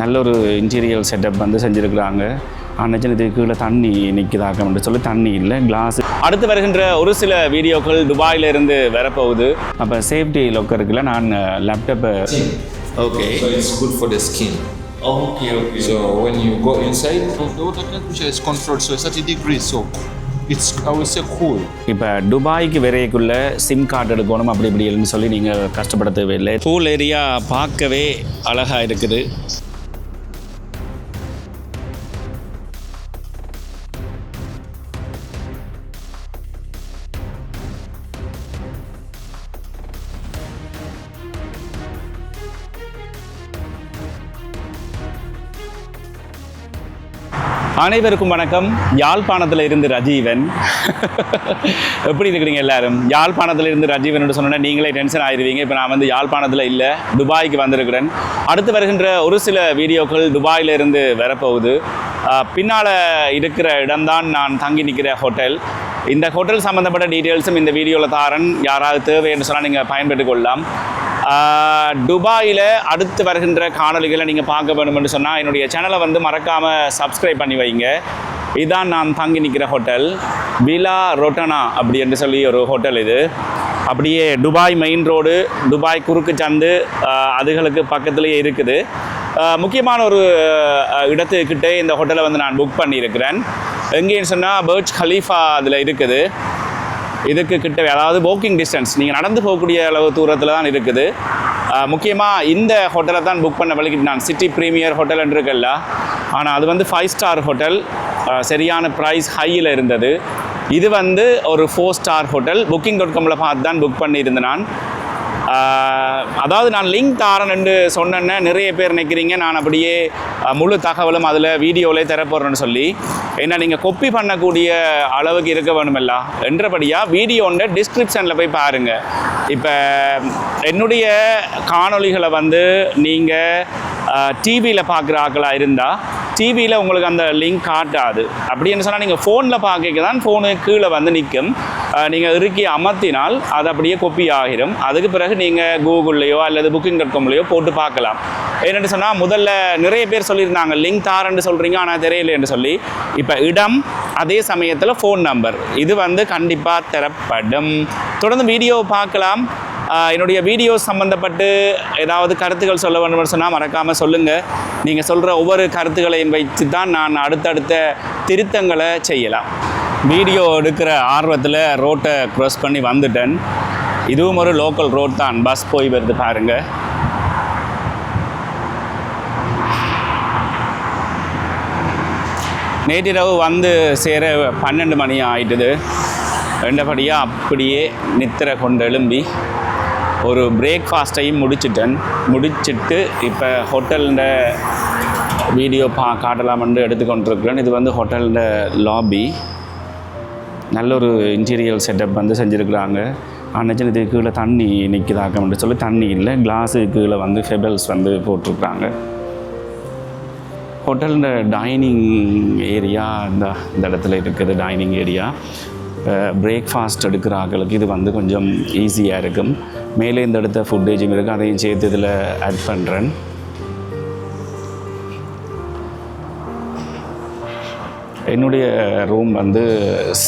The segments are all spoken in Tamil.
நல்ல ஒரு இன்டீரியல் செட்டப் வந்து செஞ்சுருக்குறாங்க. ஆனால் இது கீழே தண்ணி நிற்குதாக்கம்னு சொல்லி தண்ணி இல்லை கிளாஸ் அடுத்து வருகின்ற ஒரு சில வீடியோக்கள் துபாயில இருந்து வரப்போகுது. அப்போ சேஃப்டி லொக்கர் இருக்குல்ல நான் லேப்டாப்பை okay So it's good for the skin. Okay okay So when you go inside, the water temperature is controlled, so it's 30 degrees. So it's I would say cool. இப்போ துபாய்க்கு விரைக்குள்ள சிம் கார்டு எடுக்கணும் அப்படி இப்படின்னு சொல்லி நீங்கள் கஷ்டப்பட தேவையில்லை. பூல் ஏரியா பார்க்கவே அழகாக இருக்குது. அனைவருக்கும் வணக்கம். யாழ்ப்பாணத்தில் இருந்து ரஜீவன். எப்படி இருக்கிறீங்க எல்லாரும்? யாழ்ப்பாணத்தில் இருந்து ரஜீவன் சொன்னா நீங்களே டென்ஷன் ஆயிடுவீங்க இப்போ நான் வந்து யாழ்ப்பாணத்தில் இல்லை துபாய்க்கு வந்திருக்கிறேன். அடுத்து வருகின்ற ஒரு சில வீடியோக்கள் துபாயிலிருந்து வரப்போகுது. பின்னால் இருக்கிற இடம்தான் நான் தங்கி நிற்கிற ஹோட்டல். இந்த ஹோட்டல் சம்மந்தப்பட்ட டீட்டெயில்ஸும் இந்த வீடியோவில் தாரன். யாராவது தேவை என்று சொன்னால் நீங்கள் பயன்பெற்று கொள்ளலாம். துபாயில் அடுத்து வருகின்ற காணொலிகளை நீங்கள் பார்க்க வேணும்னு சொன்னால் என்னுடைய சேனலை வந்து மறக்காமல் சப்ஸ்கிரைப் பண்ணி வைங்க. இதுதான் நான் தங்கி நிற்கிற ஹோட்டல். விலா ரொட்டனா அப்படி என்று சொல்லி ஒரு ஹோட்டல் இது. அப்படியே துபாய் மெயின் ரோடு துபாய் குறுக்கு சந்து அதுகளுக்கு பக்கத்துலேயே இருக்குது. முக்கியமான ஒரு இடத்துக்கிட்டே இந்த ஹோட்டலை வந்து நான் புக் பண்ணியிருக்கிறேன். எங்கேன்னு சொன்னால் பேர்ட்ஸ் கலீஃபா அதில் இருக்குது. இதுக்கு கிட்ட அதாவது வாக்கிங் டிஸ்டன்ஸ் நீங்கள் நடந்து போகக்கூடிய அளவு தூரத்தில் தான் இருக்குது. முக்கியமாக இந்த ஹோட்டலை தான் புக் பண்ண வழிகிட்டு நான் சிட்டி ப்ரீமியர் ஹோட்டல் இருக்குல்ல. ஆனால் அது வந்து ஃபைவ் ஸ்டார் ஹோட்டல் சரியான ப்ரைஸ் ஹையில் இருந்தது. இது வந்து ஒரு four star hotel booking dot காமில் பார்த்து தான் புக் பண்ணியிருந்தேன் நான். அதாவது நான் லிங்க் தாரேன் என்று சொன்னேன்னே நிறைய பேர் நினைக்கிறீங்க. நான் அப்படியே முழு தகவலும் அதில் வீடியோவிலே தரப்போகிறேன்னு சொல்லி. ஏன்னா நீங்கள் கொப்பி பண்ணக்கூடிய அளவுக்கு இருக்க வேணுமில்ல. என்றபடியாக வீடியோண்ட டிஸ்கிரிப்ஷனில் போய் பாருங்கள் இப்போ என்னுடைய காணொளிகளை வந்து நீங்கள் டிவியில் பார்க்குற ஆக்களாக இருந்தால் டிவியில் உங்களுக்கு அந்த லிங்க் காட்டாது. அப்படின்னு சொன்னால் நீங்கள் ஃபோனில் பார்க்க தான் ஃபோனு கீழே வந்து நிற்கும் நீங்கள் இறுக்கி அமர்த்தினால் அது அப்படியே கொப்பி ஆகிரும். அதுக்கு பிறகு நீங்கள் கூகுள்லேயோ அல்லது புக்கிங் டாட் காம்லேயோ போட்டு பார்க்கலாம். என்னென்னு சொன்னால் முதல்ல நிறைய பேர் சொல்லியிருந்தாங்க லிங்க் தாரன்னு சொல்கிறீங்க ஆனால் தெரியலைன்னு சொல்லி. இப்போ இடம் அதே சமயத்தில் ஃபோன் நம்பர் இது வந்து கண்டிப்பாக தரப்படும். தொடர்ந்து வீடியோ பார்க்கலாம். என்னுடைய வீடியோ சம்மந்தப்பட்டு ஏதாவது கருத்துக்கள் சொல்ல வேண்டும்னு சொன்னால் மறக்காமல் சொல்லுங்கள் நீங்கள் சொல்கிற ஒவ்வொரு கருத்துக்களையும் வைத்து தான் நான் அடுத்தடுத்த திருத்தங்களை செய்யலாம். வீடியோ எடுக்கிற ஆர்வத்தில் ரோட்டை க்ராஸ் பண்ணி வந்துட்டேன். இதுவும் ஒரு லோக்கல் ரோட் தான். பஸ் போய் வருது பாருங்கள் நேற்றிரவு வந்து சேர பன்னெண்டு மணி ஆயிட்டுது. ரெண்டபடியாக அப்படியே நித்திரை கொண்டு எழும்பி ஒரு பிரேக்ஃபாஸ்ட்டையும் முடிச்சிட்டேன். முடிச்சிட்டு இப்போ ஹோட்டலில் வீடியோ பா காட்டலாம்னு எடுத்துக்கொண்டிருக்கிறேன். இது வந்து ஹோட்டலில் லாபி நல்ல ஒரு இன்டீரியல் செட்டப் வந்து செஞ்சுருக்குறாங்க. ஆனால் இது கீழே தண்ணி நிற்குதாக்கம்னு சொல்லி தண்ணி இல்லை கிளாஸு கீழே வந்து ஃபெபல்ஸ் வந்து போட்டிருக்காங்க ஹோட்டலில் டைனிங் ஏரியா இந்த இந்த இடத்துல இருக்குது டைனிங் ஏரியா பிரேக்ஃபாஸ்ட் எடுக்கிற ஆக்களுக்கு இது வந்து கொஞ்சம் ஈஸியாக இருக்கும். மேலே இந்த இடத்த ஃபுட்டேஜும் இருக்குது அதையும் சேர்த்து இதில் ஆட் பண்ணுறேன் என்னுடைய ரூம் வந்து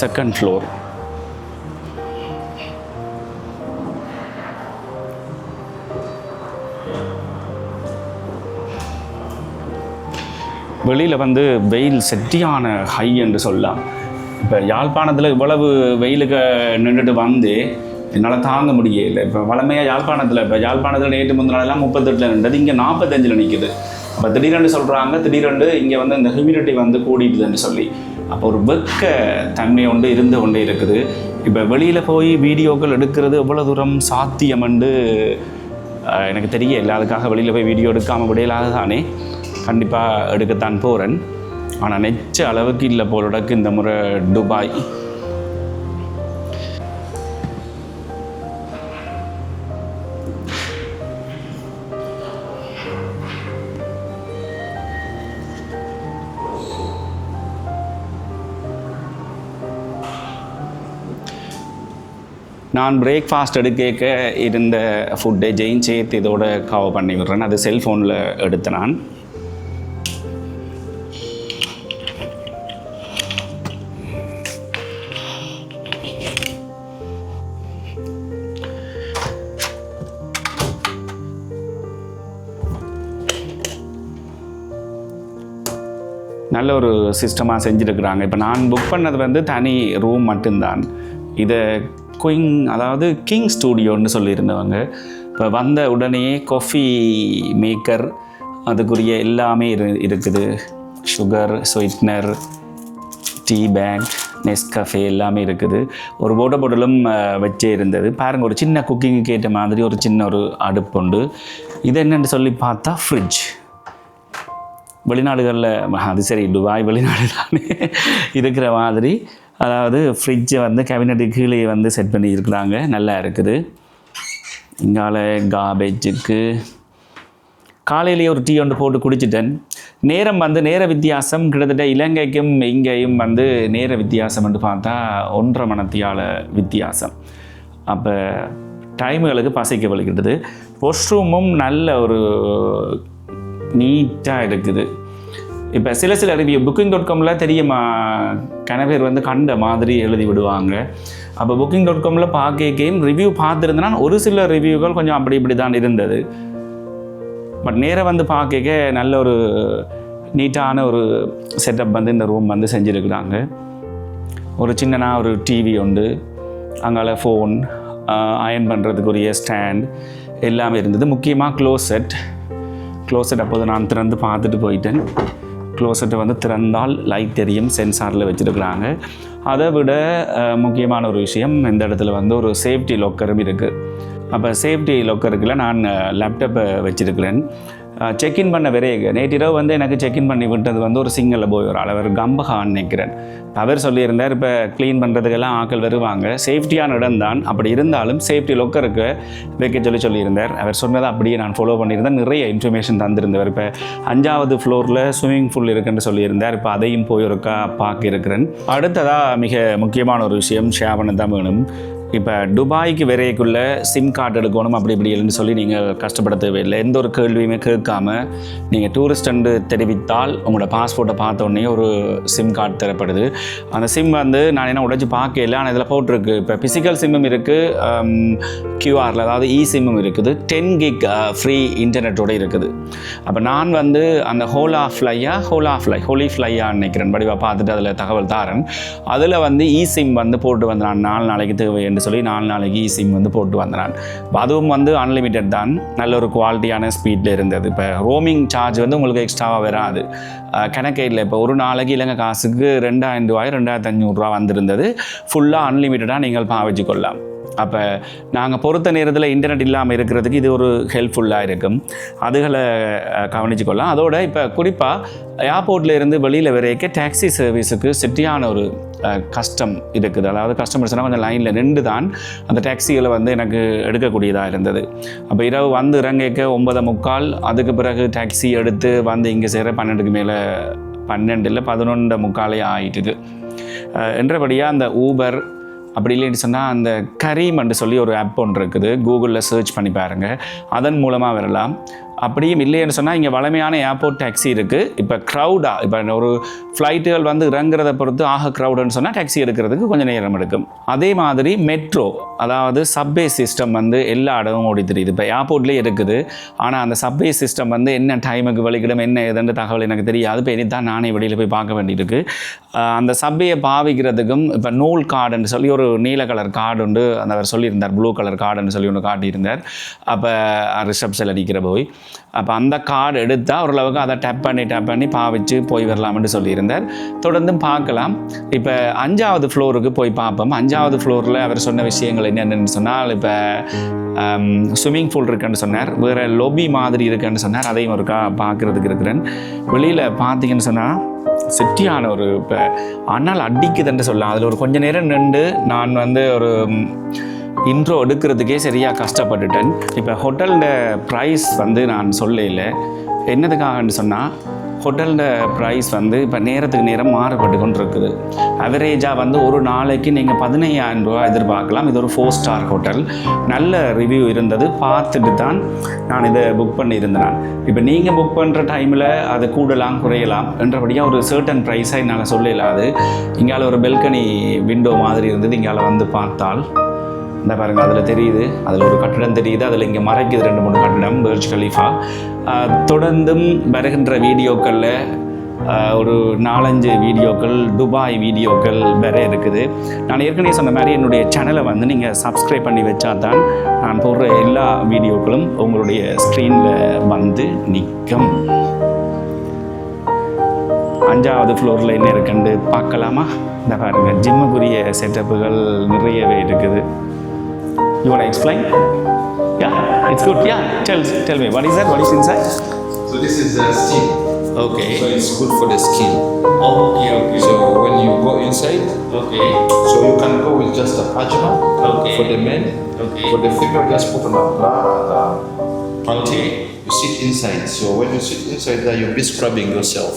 செகண்ட் ஃப்ளோர் வெளியில் வந்து வெயில் செட்டியான ஹை என்று சொல்லலாம். இப்போ யாழ்ப்பாணத்தில் இவ்வளவு வெயிலுக்கு நின்றுட்டு வந்து என்னால் தாங்க முடியல. இப்போ வளமையாக யாழ்ப்பாணத்தில் இப்போ யாழ்ப்பாணத்தில் நேற்று முந்தின முப்பத்தெட்டில் நின்றது இங்கே நாற்பத்தஞ்சில் நிற்குது அப்போ திடீரென்று சொல்கிறாங்க திடீரென்று இங்கே வந்து இந்த ஹியூமிடிட்டி வந்து கூடிட்டுதுன்னு சொல்லி. அப்போ ஒரு வெக்க தன்மை ஒன்று இருந்து கொண்டே இருக்குது. இப்போ வெளியில் போய் வீடியோக்கள் எடுக்கிறது எவ்வளோ தூரம் சாத்தியமென்று அஹ், எனக்கு தெரியல. அதுக்காக வெளியில் போய் வீடியோ எடுக்காமல் விடையிலாக தானே. கண்டிப்பாக எடுக்கத்தான் போகிறேன் ஆனால் நெச்ச அளவுக்கு இல்லை போலடக்கு இந்த முறை துபாய். நான் பிரேக்ஃபாஸ்ட் எடுக்க இருந்த ஃபுட்டை ஜெயின் சேர்த்து இதோட கவர் பண்ணி விடுறேன். அது செல்ஃபோனில் எடுத்து நான். நல்ல ஒரு சிஸ்டமாக செஞ்சுருக்குறாங்க. இப்போ நான் புக் பண்ணது வந்து தனி ரூம் மட்டும்தான். இதை குயிங் அதாவது கிங் ஸ்டூடியோன்னு சொல்லியிருந்தவங்க. இப்போ வந்த உடனே காஃபி மேக்கர் அதுக்குரிய எல்லாமே இரு இருக்குது. Sugar sweetener tea bag Nescafe எல்லாமே இருக்குது. ஒரு போட்ட பொடலும் வச்சே இருந்தது. பாருங்கள் ஒரு சின்ன குக்கிங்க்கு ஏற்ற மாதிரி ஒரு சின்ன ஒரு அடுப்பு உண்டு. இது என்னென்னு சொல்லி பார்த்தா ஃப்ரிட்ஜ் வெளிநாடுகளில் அது சரி துபாய் வெளிநாடு தானே இருக்கிற மாதிரி. அதாவது ஃப்ரிட்ஜை வந்து கேபினட்டு கீழே வந்து செட் பண்ணி இருக்கிறாங்க நல்லா இருக்குது. இங்கால காபேஜுக்கு காலையிலேயே ஒரு டீ ஒன்று போட்டு குடிச்சிட்டேன். நேரம் வந்து நேர வித்தியாசம். கிட்டத்தட்ட இலங்கைக்கும் இங்கேயும் வந்து நேர வித்தியாசம் என்று பார்த்தா ஒன்றரை மணத்தியால வித்தியாசம். அப்போ டைமுகளுக்கு பசைக்க வலிக்கிட்டது வாஷ்ரூமும் நல்ல ஒரு நீட்டாக இருக்குது. இப்போ சில சில ரிவ்யூ புக்கிங் டாட் காமில் தெரியுமா? கணவர் வந்து கண்ட மாதிரி எழுதி விடுவாங்க. அப்போ புக்கிங் டாட் காமில் பார்க்க கேம் ரிவ்யூ பார்த்துருந்தேன்னா ஒரு சில ரிவ்யூகள் கொஞ்சம் அப்படி இப்படி தான் இருந்தது. பட் நேராக வந்து பார்க்க நல்ல ஒரு நீட்டான ஒரு செட்டப் வந்து இந்த ரூம் வந்து செஞ்சுருக்குறாங்க. ஒரு சின்னனா ஒரு டிவி உண்டு. அங்கால ஃபோன் அயன் பண்ணுறதுக்குரிய ஸ்டாண்ட் எல்லாமே இருந்தது. முக்கியமாக க்ளோசெட் க்ளோசெட் அப்போது நான் திறந்து பார்த்துட்டு போயிட்டேன். க்ளோசட்டை வந்து திறந்தால் லைட் தெரியும் சென்சாரில் வச்சுருக்குறாங்க. அதை விட முக்கியமான ஒரு விஷயம் இந்த இடத்துல வந்து ஒரு சேஃப்டி லொக்கரும் இருக்குது அப்போ சேஃப்டி லொக்கருக்குள்ள நான் லேப்டாப்பை வச்சுருக்கிறேன். செக்இன் பண்ண விரைக நேற்றிரவு வந்து எனக்கு செக்இன் பண்ணி விட்டது வந்து ஒரு சிங்கிளில் போய் ஒரு அளவர் கம்பகான்னு நினைக்கிறேன். அவர் சொல்லியிருந்தார். இப்போ க்ளீன் பண்ணுறதுக்கெல்லாம் ஆட்கள் வருவாங்க. சேஃப்டியான இடம் தான். அப்படி இருந்தாலும் சேஃப்டி லொக்கருக்கு வைக்க சொல்லி சொல்லியிருந்தார். அவர் சொன்னதை அப்படியே நான் ஃபாலோ பண்ணியிருந்தேன். நிறைய இன்ஃபர்மேஷன் தந்திருந்தவர். இப்போ அஞ்சாவது ஃப்ளோரில் ஸ்விம்மிங் பூல் இருக்குன்னு சொல்லியிருந்தார். இப்போ அதையும் போய் ஒருக்கா பார்க்க இருக்கிறேன். அடுத்ததாக மிக முக்கியமான ஒரு விஷயம் ஷேர் தான் வேணும். இப்போ துபாய்க்கு விரைக்குள்ள சிம் கார்டு எடுக்கணும் அப்படி இப்படி இல்லைன்னு சொல்லி நீங்கள் கஷ்டப்பட தேவையில்லை. எந்த ஒரு கேள்வியுமே கேட்காம நீங்கள் டூரிஸ்டன்று தெரிவித்தால் உங்களோட பாஸ்போர்ட்டை பார்த்த உடனே ஒரு சிம் கார்டு தரப்படுது. அந்த சிம் வந்து நான் என்ன உடைச்சி பார்க்கல ஆனால் இதில் போட்டிருக்கு. இப்போ ஃபிசிக்கல் சிம்மும் இருக்குது கியூஆரில் அதாவது இ சிம்மும் இருக்குது. டென் கிக் ஃப்ரீ இன்டர்நெட்டோட இருக்குது. அப்போ நான் வந்து அந்த ஹோலா ஃப்ளையா ஹோலா ஃப்ளை ஹோலி ஃப்ளையா நினைக்கிறேன். வடிவாக பார்த்துட்டு அதில் தகவல் தாரன். அதில் வந்து இ சிம் வந்து போட்டு வந்து நான் நாலு நாளைக்கு தேவை என்று சொல்லி நாலு நாளைக்கு இ சிம் வந்து போட்டு வந்தேன் நான் அதுவும் வந்து அன்லிமிட்டெட் தான். நல்ல ஒரு குவாலிட்டியான ஸ்பீடில் இருந்தது. இப்போ ரோமிங் சார்ஜ் வந்து உங்களுக்கு எக்ஸ்ட்ராவாக வராது. அஹ் கணக்கே இல்லை. இப்போ ஒரு நாளைக்கு இலங்கை காசுக்கு ரெண்டாயிரம் ரூபாய் ரெண்டாயிரத்தி அஞ்சூறுரூவா வந்திருந்தது. ஃபுல்லாக அன்லிமிட்டடாக நீங்கள் பாவிச்சு கொள்ளலாம் அப்போ நாங்கள் பொறுத்த நேரத்தில் இன்டர்நெட் இல்லாமல் இருக்கிறதுக்கு இது ஒரு ஹெல்ப்ஃபுல்லாக இருக்கும். அதுகளை கவனிச்சுக்கொள்ளலாம். அதோட இப்போ குறிப்பாக ஏர்போர்ட்லேருந்து வெளியில் வரைக்க டாக்ஸி சர்வீஸுக்கு செட்டியான ஒரு கஷ்டம் இருக்குது. அதாவது கஸ்டமர்ஸ்னால் கொஞ்சம் லைனில் நின்று தான் அந்த டாக்ஸிகளை வந்து எனக்கு எடுக்கக்கூடியதாக இருந்தது. அப்போ இரவு வந்து இறங்கிக்க ஒன்பதை முக்கால் அதுக்கு பிறகு டாக்ஸி எடுத்து வந்து இங்கே சேர பன்னெண்டுக்கு மேலே பன்னெண்டு இல்லை பதினொன்று முக்காலே ஆகிட்டுது என்றபடியாக அந்த ஊபர் அப்படி இல்லைன்னு சொன்னால் அந்த கரீம் சொல்லி ஒரு ஆப் ஒன்று இருக்குது. கூகுளில் சர்ச் பண்ணி பாருங்கள் அதன் மூலமாக வரலாம். அப்படியும் இல்லைன்னு சொன்னால் இங்கே வளமையான ஏர்போர்ட் டாக்ஸி இருக்குது இப்போ க்ரௌடாக இப்போ ஒரு ஃப்ளைட்டுகள் வந்து இறங்குறத பொறுத்து ஆக க்ரௌடுன்னு சொன்னால் டாக்ஸி எடுக்கிறதுக்கு கொஞ்சம் நேரம் எடுக்கும். அதே மாதிரி மெட்ரோ அதாவது சப்வே சிஸ்டம் வந்து எல்லா இடமும் ஓடி தெரியுது. இப்போ ஏர்போர்ட்லேயே இருக்குது. ஆனால் அந்த சப்வே சிஸ்டம் வந்து என்ன டைமுக்கு வலிக்கிடும் என்ன ஏதுன்ற தகவல் எனக்கு தெரியாது. இப்போ தான் நானே வெளியில் போய் பார்க்க வேண்டியிருக்கு அந்த சப்வேயை பாவிக்கிறதுக்கும் இப்போ நூல் கார்டுன்னு சொல்லி ஒரு நீல கலர் கார்டு உண்டு. அந்த அவர் சொல்லியிருந்தார் ப்ளூ கலர் கார்டுன்னு சொல்லி ஒன்று காட்டியிருந்தார். அப்போ ரிசப்ஷனில் அடிக்கிற போய். அப்போ அந்த கார்டு எடுத்தால் ஓரளவுக்கு அதை டேப் பண்ணி டேப் பண்ணி பாவிச்சு போய் வரலாம்னு சொல்லியிருந்தார். தொடர்ந்தும் பார்க்கலாம். இப்போ அஞ்சாவது ஃப்ளோருக்கு போய் பார்ப்போம். அஞ்சாவது ஃப்ளோரில் அவர் சொன்ன விஷயங்கள் என்னென்னு சொன்னால் இப்போ ஸ்விம்மிங் பூல் இருக்குன்னு சொன்னார். வேறு லொபி மாதிரி இருக்குன்னு சொன்னார். அதையும் ஒருக்கா பார்க்குறதுக்கு இருக்கிறேன். வெளியில் பார்த்தீங்கன்னு சொன்னால் சிட்டியான ஒரு இப்போ ஆனால் அடிக்குதுன்னு சொல்லலாம். அதில் ஒரு கொஞ்சம் நேரம் நின்று நான் வந்து ஒரு இன்ட்ரோ எடுக்கிறதுக்கே சரியாக கஷ்டப்பட்டுட்டேன். இப்போ ஹோட்டலோட ப்ரைஸ் வந்து நான் சொல்லல. என்னதுக்காகன்னு சொன்னால் ஹோட்டலோட ப்ரைஸ் வந்து இப்போ நேரத்துக்கு நேரம் மாறுபட்டு கொண்டு இருக்குது அவரேஜாக வந்து ஒரு நாளைக்கு நீங்கள் பதினையாயிரம் ரூபா எதிர்பார்க்கலாம். இது ஒரு ஃபோர் ஸ்டார் ஹோட்டல் நல்ல ரிவ்யூ இருந்தது. பார்த்துட்டு தான் நான் இதை புக் பண்ணியிருந்தேன் நான். இப்போ நீங்கள் புக் பண்ணுற டைமில் அது கூடலாம் குறையலாம் என்றபடியாக ஒரு சர்டன் ப்ரைஸாக என்னால் சொல்ல இயலாது இங்கால ஒரு பெல்கனி விண்டோ மாதிரி இருந்தது. இங்கால வந்து பார்த்தால் இந்த பாருங்கள் அதில் தெரியுது. அதில் ஒரு கட்டிடம் தெரியுது. அதில் இங்கே மறைக்குது ரெண்டு மூணு கட்டிடம் பெர்ஜ் கலீஃபா தொடர்ந்தும் வருகின்ற வீடியோக்களில் ஒரு நாலஞ்சு வீடியோக்கள் துபாய் வீடியோக்கள் வேறு இருக்குது. நான் ஏற்கனவே சொன்ன மாதிரி என்னுடைய சேனலை வந்து நீங்கள் சப்ஸ்கிரைப் பண்ணி வச்சா தான் நான் போடுற எல்லா வீடியோக்களும் உங்களுடைய ஸ்க்ரீனில் வந்து நிற்கும். அஞ்சாவது ஃப்ளோரில் என்ன இருக்குன்னு பார்க்கலாமா? இந்த பாருங்க ஜிம்முக்குரிய செட்டப்புகள் நிறையவே இருக்குது. You want to explain? Yeah, it's good. Yeah, tell tell me what is that? What is inside? So this is the skin. Okay. So it's good for the skin. Oh, okay, okay. So when you go inside, okay. So you can go with just a pajama. Okay. For the men. Okay. For the female, just put on a bra and a panty. You sit inside. So when you sit inside, there you'll be scrubbing yourself.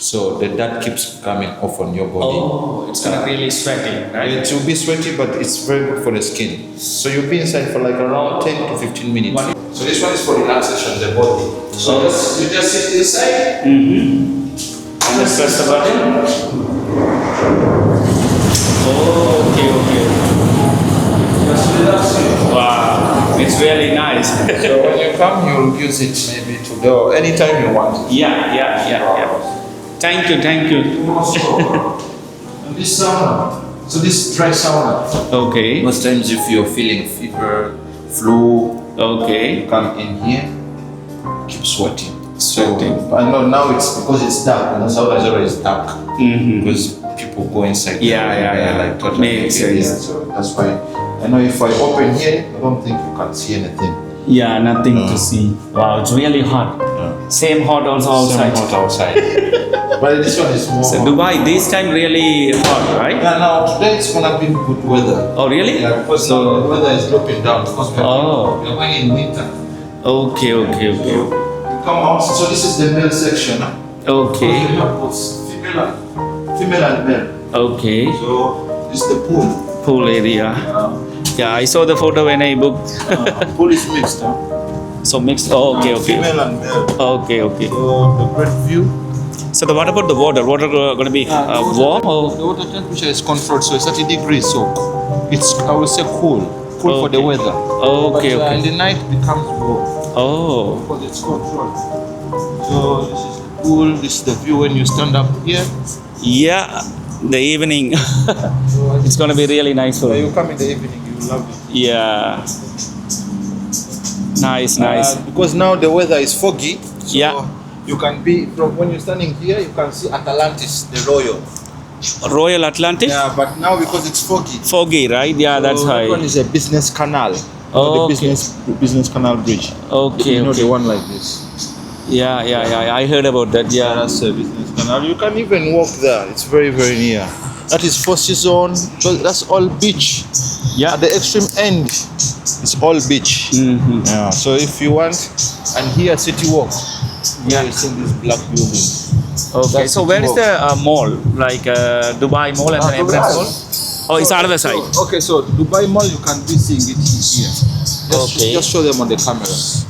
So the dirt keeps coming off on your body. Oh, it's gonna really sweaty, right? It will be sweaty, but it's very good for the skin. So you'll be inside for like around 10 to 15 minutes. So this one is for relaxation of the body. So Oh. just, you just sit inside Mm-hmm. and just press the button. Oh, okay, okay. Just relax you. Wow, it's really nice. So when you come, you'll use it maybe today or anytime you want. yeah, yeah, yeah, yeah. Thank you, thank you. Also, and this sauna. So this dry sauna. Okay, Most times if you're feeling fever, flu, okay. you come in here, keep sweating. So Sweating. I know now it's because it's dark and the sauna is always dark. Mm-hmm. because people go inside. Yeah, there, yeah, they're yeah. Like totally Makes naked, sense. yeah, So that's why I know if I open here, I don't think you can see anything. Yeah, nothing to see. Wow, it's really hot. Same hot also outside. Some hot outside. but this one is more. So hot. Dubai, this time really hot, right? Yeah, now today it's gonna be good weather. Oh, really? Yeah, because now the weather is dropping down because we're, Oh. we're going in winter. Okay, okay, So okay. you come out. So this is the male section. Okay, We have both female female and male. okay. So this is the pool. Pool area. Uh, Yeah, I saw the photo when I booked. uh, pool is mixed. Huh? so mixed. Oh, okay, okay. Female and male. Okay, okay. So the great view. So the, what about the water? Water going to be uh, warm or? The water temperature is controlled, so it's 30 degrees. So it's I will say cool, cool for the Okay. weather. Okay, but, uh, okay. in the night it becomes warm Oh, because it's controlled. So this is the pool. This is the view when you stand up here. yeah. The evening, So it's going to be really nice for you come in the evening, you will love it. Yeah. Nice, nice. Uh, because now the weather is foggy. So Yeah. You can be from when you're standing here, you can see Atlantis, the royal. Royal Atlantic? Yeah, but now because it's foggy. Foggy, right? Yeah, that's so That one is a business canal. Oh, the okay. business business canal bridge. Okay, you know okay. the one like this. Yeah, yeah, yeah. I heard about that. Yeah, Yeah. that's a business canal. You can even walk there. It's very, very near. That is Four Season. So That's all beach. Yeah. At the extreme end, it's all beach. hmm Yeah. So if you want, and here City Walk. Yeah. You see this black building. Okay. That's So where is the uh, mall? Like uh, Dubai Mall and then Emirates Mall? Oh, it's So- other side. so- okay, so Dubai Mall, you can be seeing it here. Just, Okay. just show them on the camera.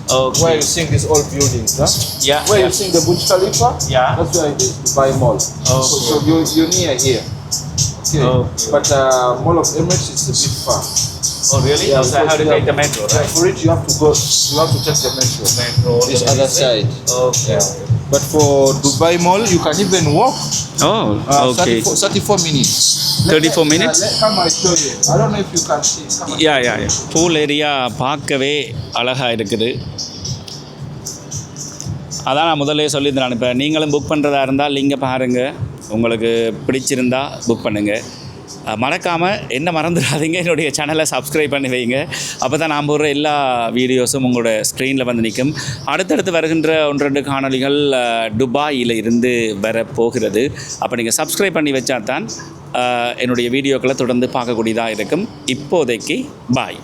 Where Okay. you seeing these old buildings, huh? Yeah. Where yeah. you seeing the Burj Khalifa? Yeah. That's where it is, Dubai Mall. So, so you, you're near here. Okay. Okay. But uh, Mall of Emirates is a bit far. Oh, really? Yeah, so I have to take the metro, Yeah, right? for it, you have to go, you have to take the metro. Metro. This other side. Okay. But for Dubai Mall, you can even walk. Oh, Uh, okay. 34, 34 minutes. 34 Let- minutes? Uh, let, come, I show you. I don't know if you can see. Come. Yeah yeah yeah pool area பார்க்கவே அழகாக இருக்குது அதான் நான் முதல்ல சொல்லியிருந்தேன் இப்போ நீங்களும் புக் பண்ணுறதா இருந்தால் நீங்கள் பாருங்கள் உங்களுக்கு பிடிச்சிருந்தா புக் பண்ணுங்கள் மறக்காமல் என்ன மறந்துடாதீங்க. என்னுடைய சேனலை சப்ஸ்கிரைப் பண்ணி வைங்க. அப்போ தான் நான் போடுற எல்லா வீடியோஸும் உங்களோட ஸ்க்ரீனில் வந்து நிற்கும் அடுத்தடுத்து வருகின்ற ஒன்று ரெண்டு காணொளிகள் துபாயில் இருந்து இருந்து வரப்போகிறது அப்போ நீங்கள் சப்ஸ்கிரைப் பண்ணி வச்சா தான் என்னுடைய வீடியோக்களை தொடர்ந்து பார்க்கக்கூடியதாக இருக்கும். இப்போதைக்கு பாய்